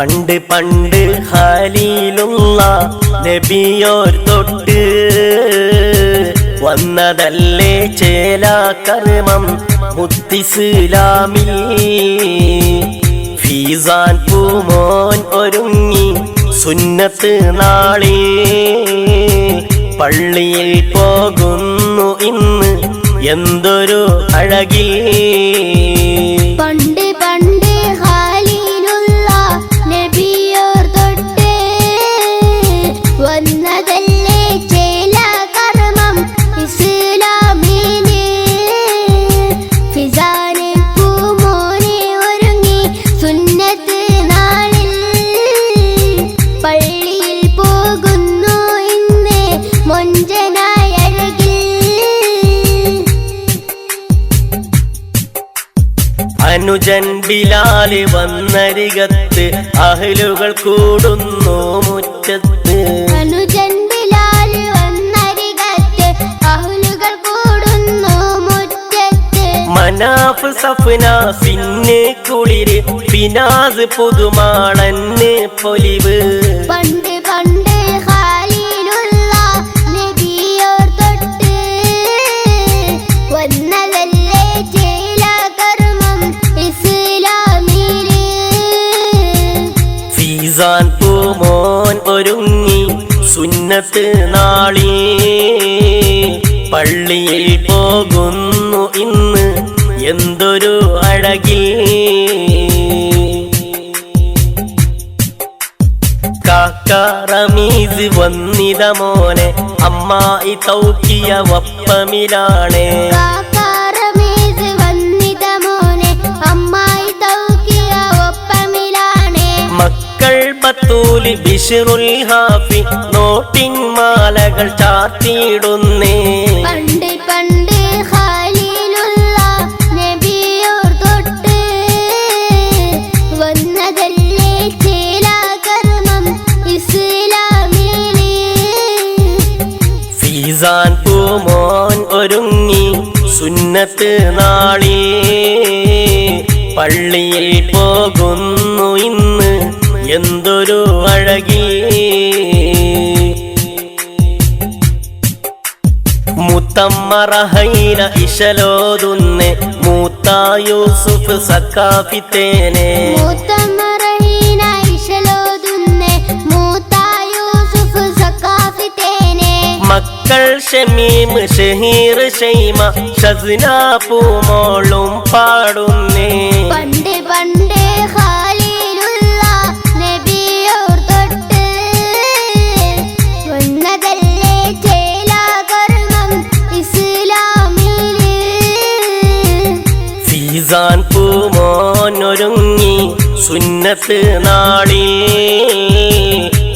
പണ്ട് പണ്ട് ഹാലിയിലുള്ള നബിയോർ തൊട്ട് വന്നതല്ലേ ചേലാകർമ്മം മുത്തിസ്ലാമിൽ. ഫീസാൻ പൂമോൻ ഒരുങ്ങി സുന്നത്ത് നാളെ പള്ളിയിൽ പോകുന്നു ഇന്ന്. എന്തൊരു അഴകിൽ അനുജൻ ബിലാൽ വന്നരികത്ത് അഹലുകൾ കൂടുന്നു മുറ്റത്ത്. അനുജൻ ബിലാൽ വന്നരികത്ത് അഹലുകൾ കൂടുന്നു മുറ്റത്ത്. മനാഫ് സഫ്ന പിന്നെ കുളിര് ഫിനാസ് പുതുമാളന്ന് പൊലിവ്. പണ്ട് സുന്നത്ത് നാളി പള്ളിയിൽ പോകുന്നു ഇന്ന് എന്തൊരു അഴകിൽ. കാക്കാറമീസ് വന്നിത മോനെ അമ്മായി തൗക്കിയ വപ്പമിലാണേ. ബത്തൂലി ബിഷറുൽ ഹാഫി നോട്ടിൻ മാലകൾ ചാർത്തിയിടുന്നേ. പണ്ട് പണ്ട് ഖാലിലുള്ള നബിയോർ തൊട്ട് വന്നതല്ലേ ഇസ്ലാമിൽ. ഫീസാൻ പൂമോൻ ഒരുങ്ങി സുന്നത്ത് നാളി പള്ളിയിൽ പോകുന്നു ഇന്ന്. എന്തൊരു അഴകി. മുത്തമ്മറഹൈന ഇശലോതുന്നെ മൂത്ത യൂസുഫ് സക്കാഫിത്തേനെ. മക്കൾ ഷമീം ഷഹീർ ഷൈമ ഷസ്ന പൂമോളും പാടുന്നേ. പണ്ട് ഫീസാൻ പൂമോനൊരുങ്ങി സുന്നത്ത് നാളി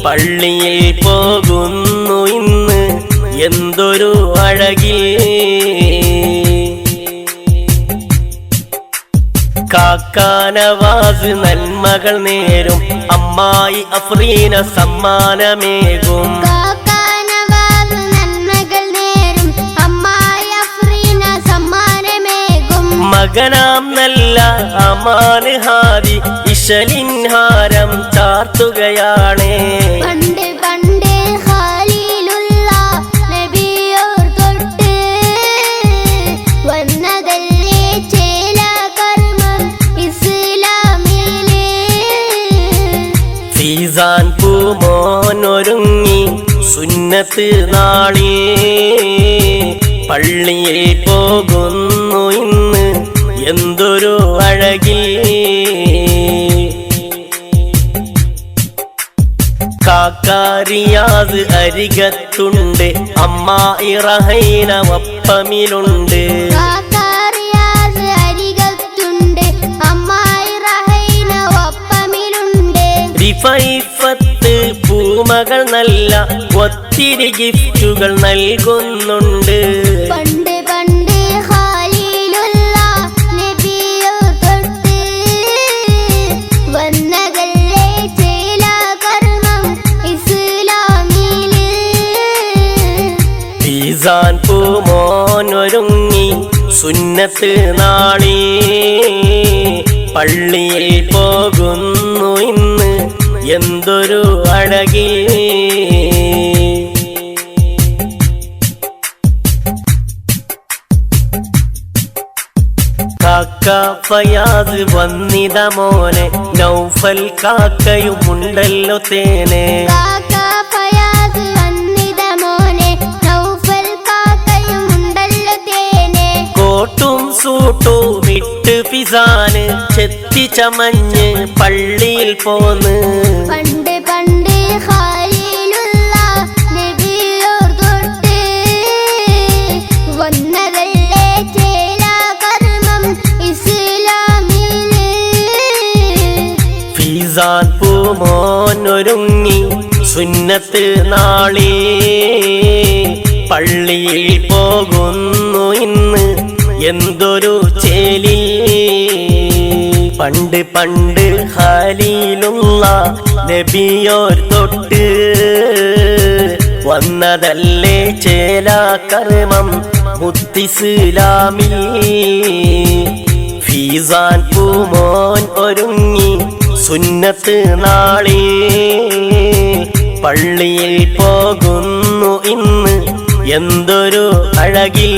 പള്ളിയിൽ പോകുന്നു ഇന്ന് എന്തൊരു അഴകിൽ. കാക്കാനവാസ് നന്മകൾ നേരും അമ്മായി അഫ്രീന സമ്മാനമേകും. മകനാം നല്ല അമാന് ഹാരി ഇശലിൻഹാരം ചാർത്തുകയാണ്. പണ്ട് പണ്ട് ഖാലിലുള്ള നബിയോർ തൊട്ട് വന്നതല്ലേ ചേല കർമ്മം ഇസ്ലാമിൽ. ഫീസാൻ പൂമോനൊരുങ്ങി സുന്നത്ത് നാളി പള്ളിയിൽ പോകുന്നു. എന്തൊരു അഴകിൽ കാക്കാരിയാത് അരികത്തുണ്ട് അമ്മ ഇറഹൈന ഒപ്പമിലുണ്ട് പൂമകൾ നല്ല ഒത്തിരി ഗിഫ്റ്റുകൾ നൽകുന്നുണ്ട്. പണ്ട് സുന്നത്ത് നാളി. പള്ളിയിൽ പോകുന്നു ഇന്ന് എന്തൊരു അഴകി കാക്ക ഫയാസ് വന്നിത മോനെ. നൗഫൽ കാക്കയുമുണ്ടല്ലോ തേനെ. പിസാന് ചെത്തി ചമഞ്ഞ് പള്ളിയിൽ പോന്ന്. പണ്ട് പണ്ട് ഫീസാൻ പൂമോനൊരുങ്ങി സുന്നത്തിൽ നാളേ. പള്ളിയിൽ പോകുന്നു ഇന്ന്. എന്തൊരു പണ്ട് ഹാലിയിലുള്ള നബിയോർ തൊട്ട് വന്നതല്ലേ ചേല കർമ്മം മുത്തിസ്ലാമിൽ ഫീസാൻ പൂമോൻ ഒരുങ്ങി സുന്നത്ത് നാളേ. പള്ളിയിൽ പോകുന്നു ഇന്ന് എന്തൊരു അഴകേ